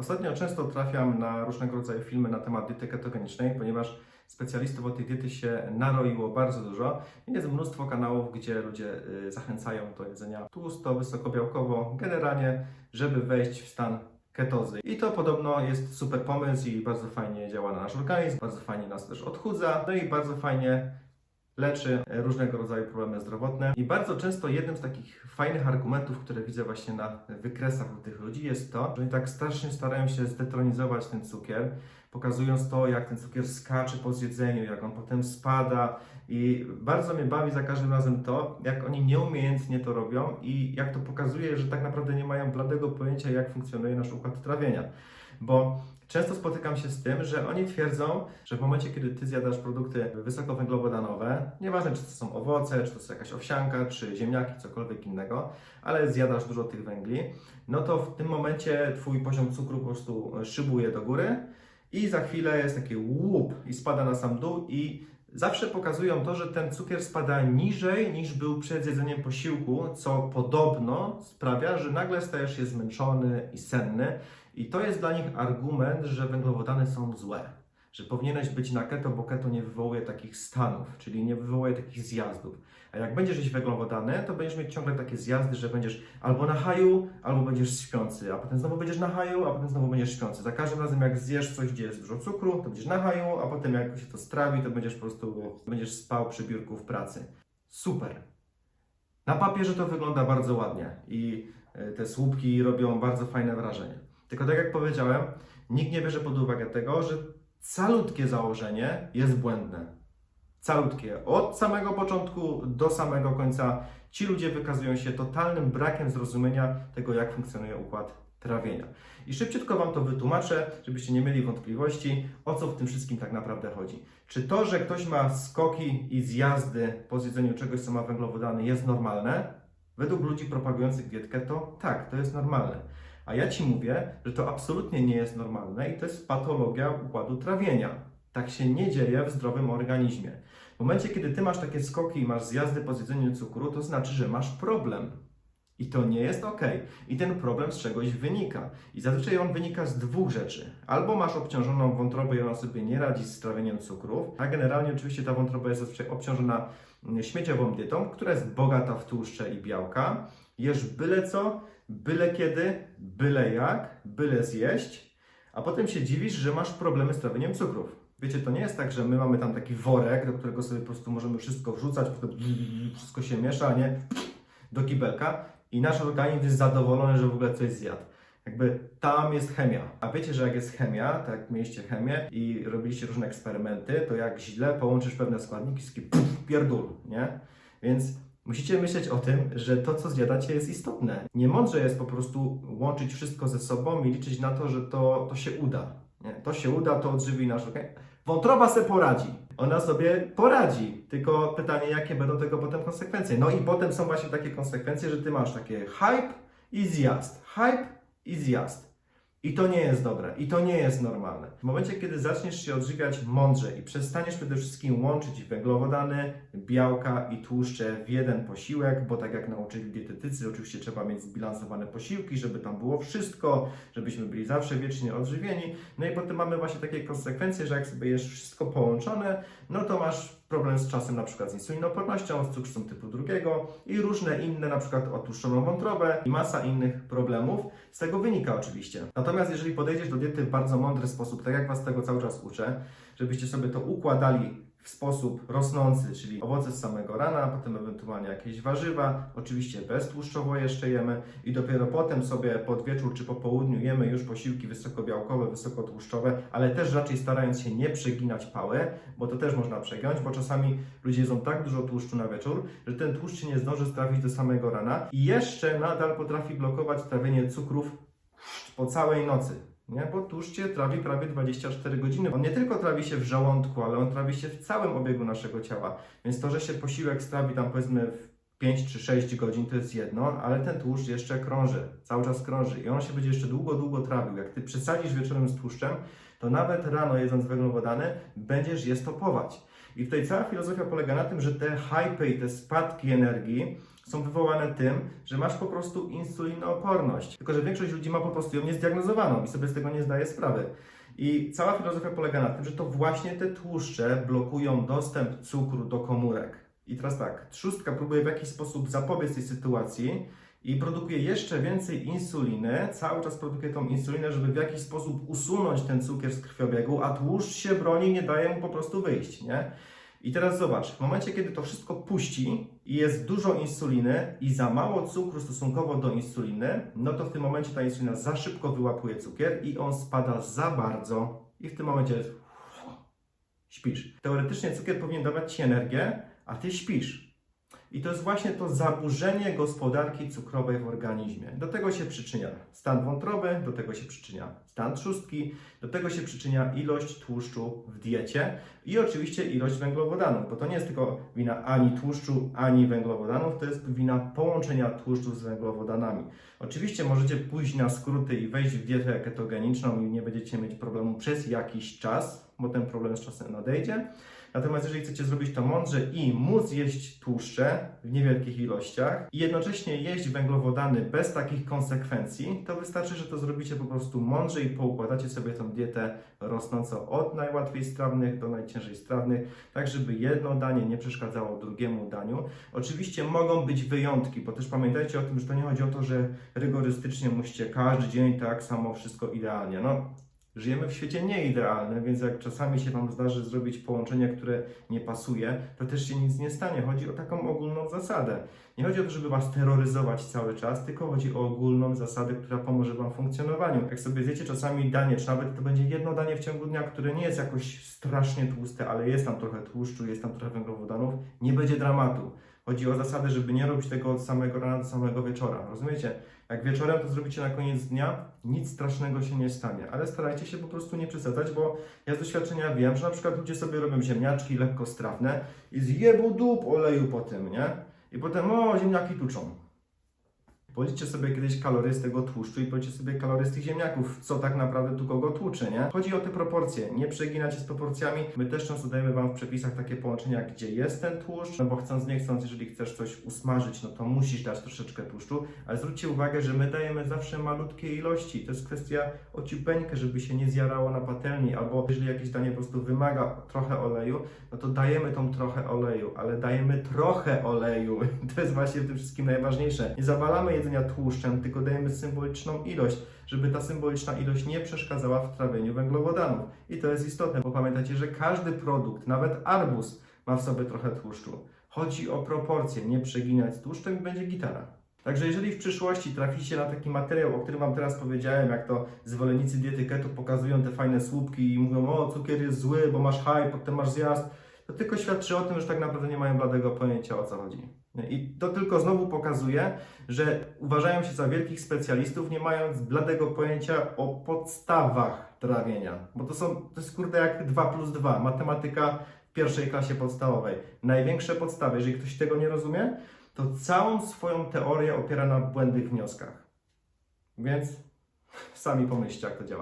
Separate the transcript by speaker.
Speaker 1: Ostatnio często trafiam na różnego rodzaju filmy na temat diety ketogenicznej, ponieważ specjalistów od tej diety się naroiło bardzo dużo i jest mnóstwo kanałów, gdzie ludzie y, zachęcają do jedzenia tłusto, wysokobiałkowo, generalnie, żeby wejść w stan ketozy. I to podobno jest super pomysł i bardzo fajnie działa na nasz organizm, bardzo fajnie nas też odchudza, no i bardzo fajnie leczy różnego rodzaju problemy zdrowotne. I bardzo często jednym z takich fajnych argumentów, które widzę właśnie na wykresach u tych ludzi, jest to, że oni tak strasznie starają się zdetronizować ten cukier, pokazując to, jak ten cukier skacze po zjedzeniu, jak on potem spada. I bardzo mnie bawi za każdym razem to, jak oni nieumiejętnie to robią i jak to pokazuje, że tak naprawdę nie mają bladego pojęcia, jak funkcjonuje nasz układ trawienia. Bo Często spotykam się z tym, że oni twierdzą, że w momencie, kiedy ty zjadasz produkty wysokowęglowodanowe, nieważne czy to są owoce, czy to jest jakaś owsianka, czy ziemniaki, cokolwiek innego, ale zjadasz dużo tych węgli, no to w tym momencie twój poziom cukru po prostu szybuje do góry i za chwilę jest taki łup i spada na sam dół i zawsze pokazują to, że ten cukier spada niżej niż był przed jedzeniem posiłku, co podobno sprawia, że nagle stajesz się zmęczony i senny. I to jest dla nich argument, że węglowodany są złe. Że powinieneś być na keto, bo keto nie wywołuje takich stanów, czyli nie wywołuje takich zjazdów. A jak będziesz jeść węglowodany, to będziesz mieć ciągle takie zjazdy, że będziesz albo na haju, albo będziesz śpiący, a potem znowu będziesz na haju, a potem znowu będziesz śpiący. Za każdym razem jak zjesz coś, gdzie jest dużo cukru, to będziesz na haju, a potem jak się to strawi, to będziesz po prostu będziesz spał przy biurku w pracy. Super. Na papierze to wygląda bardzo ładnie i e, te słupki robią bardzo fajne wrażenie. Tylko tak jak powiedziałem, nikt nie bierze pod uwagę tego, że calutkie założenie jest błędne. Calutkie. Od samego początku do samego końca ci ludzie wykazują się totalnym brakiem zrozumienia tego, jak funkcjonuje układ trawienia. I szybciutko Wam to wytłumaczę, żebyście nie mieli wątpliwości, o co w tym wszystkim tak naprawdę chodzi. Czy to, że ktoś ma skoki i zjazdy po zjedzeniu czegoś, co ma węglowodany, jest normalne? Według ludzi propagujących dietkę to tak, to jest normalne. A ja Ci mówię, że to absolutnie nie jest normalne i to jest patologia układu trawienia. Tak się nie dzieje w zdrowym organizmie. W momencie, kiedy Ty masz takie skoki i masz zjazdy po zjedzeniu cukru, to znaczy, że masz problem. I to nie jest ok. I ten problem z czegoś wynika. I zazwyczaj on wynika z dwóch rzeczy. Albo masz obciążoną wątrobę i ona sobie nie radzi z trawieniem cukrów, a generalnie oczywiście ta wątroba jest zazwyczaj obciążona śmieciową dietą, która jest bogata w tłuszcze i białka. Jesz byle co, byle kiedy, byle jak, byle zjeść, a potem się dziwisz, że masz problemy z trawieniem cukrów. Wiecie, to nie jest tak, że my mamy tam taki worek, do którego sobie po prostu możemy wszystko wrzucać, potem wszystko się miesza, nie? Do kibelka i nasz organizm jest zadowolony, że w ogóle coś zjadł. Jakby tam jest chemia. A wiecie, że jak jest chemia, tak jak mieliście chemię i robiliście różne eksperymenty, to jak źle połączysz pewne składniki, taki puf, pierdul, nie? Więc Musicie myśleć o tym, że to, co zjadacie, jest istotne. Nie mądrze jest po prostu łączyć wszystko ze sobą i liczyć na to, że to, to się uda. Nie? To się uda, to odżywi nasz organizm. Wątroba se poradzi. Ona sobie poradzi. Tylko pytanie, jakie będą tego potem konsekwencje. No i potem są właśnie takie konsekwencje, że ty masz takie hype i zjazd. Hype i zjazd. I to nie jest dobre, i to nie jest normalne. W momencie, kiedy zaczniesz się odżywiać mądrze i przestaniesz przede wszystkim łączyć węglowodany, białka i tłuszcze w jeden posiłek, bo tak jak nauczyli dietetycy, oczywiście trzeba mieć zbilansowane posiłki, żeby tam było wszystko, żebyśmy byli zawsze wiecznie odżywieni. No i potem mamy właśnie takie konsekwencje, że jak sobie jesz wszystko połączone, no to masz problem z czasem na przykład z insulinopornością, z cukrzycą typu drugiego i różne inne, na przykład otłuszczoną wątrobę i masa innych problemów. Z tego wynika oczywiście. Natomiast jeżeli podejdziesz do diety w bardzo mądry sposób, tak jak Was tego cały czas uczę, żebyście sobie to układali w sposób rosnący, czyli owoce z samego rana, potem ewentualnie jakieś warzywa, oczywiście beztłuszczowo jeszcze jemy i dopiero potem sobie pod wieczór czy po południu jemy już posiłki wysokobiałkowe, wysokotłuszczowe, ale też raczej starając się nie przeginać pały, bo to też można przegiąć, bo czasami ludzie jedzą tak dużo tłuszczu na wieczór, że ten tłuszcz nie zdąży strawić do samego rana i jeszcze nadal potrafi blokować trawienie cukrów po całej nocy. Nie? Bo tłuszcz trawi prawie 24 godziny. On nie tylko trawi się w żołądku, ale on trawi się w całym obiegu naszego ciała. Więc to, że się posiłek strawi tam powiedzmy w 5 czy 6 godzin to jest jedno, ale ten tłuszcz jeszcze krąży, cały czas krąży i on się będzie jeszcze długo, długo trawił. Jak ty przesadzisz wieczorem z tłuszczem, to nawet rano jedząc węglowodany będziesz je stopować. I tutaj cała filozofia polega na tym, że te hypy i te spadki energii są wywołane tym, że masz po prostu insulinooporność. Tylko, że większość ludzi ma po prostu ją niezdiagnozowaną i sobie z tego nie zdaje sprawy. I cała filozofia polega na tym, że to właśnie te tłuszcze blokują dostęp cukru do komórek. I teraz tak, trzustka próbuje w jakiś sposób zapobiec tej sytuacji i produkuje jeszcze więcej insuliny, cały czas produkuje tą insulinę, żeby w jakiś sposób usunąć ten cukier z krwiobiegu, a tłuszcz się broni, nie daje mu po prostu wyjść, nie? I teraz zobacz, w momencie, kiedy to wszystko puści i jest dużo insuliny i za mało cukru stosunkowo do insuliny, no to w tym momencie ta insulina za szybko wyłapuje cukier i on spada za bardzo i w tym momencie jest śpisz. Teoretycznie cukier powinien dawać Ci energię, a Ty śpisz. I to jest właśnie to zaburzenie gospodarki cukrowej w organizmie. Do tego się przyczynia stan wątroby, do tego się przyczynia stan trzustki, do tego się przyczynia ilość tłuszczu w diecie i oczywiście ilość węglowodanów, bo to nie jest tylko wina ani tłuszczu, ani węglowodanów, to jest wina połączenia tłuszczu z węglowodanami. Oczywiście możecie pójść na skróty i wejść w dietę ketogeniczną i nie będziecie mieć problemu przez jakiś czas, bo ten problem z czasem nadejdzie. Natomiast jeżeli chcecie zrobić to mądrze i móc jeść tłuszcze w niewielkich ilościach i jednocześnie jeść węglowodany bez takich konsekwencji, to wystarczy, że to zrobicie po prostu mądrze i poukładacie sobie tą dietę rosnącą od najłatwiej strawnych do najciężej strawnych, tak żeby jedno danie nie przeszkadzało drugiemu daniu. Oczywiście mogą być wyjątki, bo też pamiętajcie o tym, że to nie chodzi o to, że rygorystycznie musicie każdy dzień tak samo wszystko idealnie. No, Żyjemy w świecie nieidealnym, więc jak czasami się Wam zdarzy zrobić połączenie, które nie pasuje, to też się nic nie stanie. Chodzi o taką ogólną zasadę. Nie chodzi o to, żeby Was terroryzować cały czas, tylko chodzi o ogólną zasadę, która pomoże Wam w funkcjonowaniu. Jak sobie zjecie czasami danie, czy nawet to będzie jedno danie w ciągu dnia, które nie jest jakoś strasznie tłuste, ale jest tam trochę tłuszczu, jest tam trochę węglowodanów, nie będzie dramatu. Chodzi o zasadę, żeby nie robić tego od samego rana do samego wieczora. Rozumiecie? Jak wieczorem to zrobicie na koniec dnia, nic strasznego się nie stanie, ale starajcie się po prostu nie przesadzać, bo ja z doświadczenia wiem, że na przykład ludzie sobie robią ziemniaczki lekko strawne i zjebu dup oleju po tym, nie? I potem, o, ziemniaki tuczą. Policzcie sobie kiedyś kalorie z tego tłuszczu i policzcie sobie kalorie z tych ziemniaków, co tak naprawdę tu kogo tłucze, nie? Chodzi o te proporcje, nie przeginać z proporcjami. My też często dajemy Wam w przepisach takie połączenia, gdzie jest ten tłuszcz, no bo chcąc nie chcąc, jeżeli chcesz coś usmażyć, no to musisz dać troszeczkę tłuszczu, ale zwróćcie uwagę, że my dajemy zawsze malutkie ilości. To jest kwestia ociupeńka, żeby się nie zjarało na patelni, albo jeżeli jakieś danie po prostu wymaga trochę oleju, no to dajemy tą trochę oleju, ale dajemy trochę oleju. To jest właśnie w tym wszystkim najważniejsze. Nie zawalamy jedzenia tłuszczem, tylko dajemy symboliczną ilość, żeby ta symboliczna ilość nie przeszkadzała w trawieniu węglowodanów. I to jest istotne, bo pamiętajcie, że każdy produkt, nawet arbuz, ma w sobie trochę tłuszczu. Chodzi o proporcje, nie przeginać tłuszczem i będzie gitara. Także jeżeli w przyszłości traficie na taki materiał, o którym Wam teraz powiedziałem, jak to zwolennicy diety keto pokazują te fajne słupki i mówią, o cukier jest zły, bo masz hype, potem masz zjazd, to tylko świadczy o tym, że tak naprawdę nie mają bladego pojęcia o co chodzi. I to tylko znowu pokazuje, że uważają się za wielkich specjalistów, nie mając bladego pojęcia o podstawach trawienia. Bo to są, to jest kurde jak 2 plus 2, matematyka w pierwszej klasie podstawowej. Największe podstawy, jeżeli ktoś tego nie rozumie, to całą swoją teorię opiera na błędnych wnioskach. Więc sami pomyślcie, jak to działa.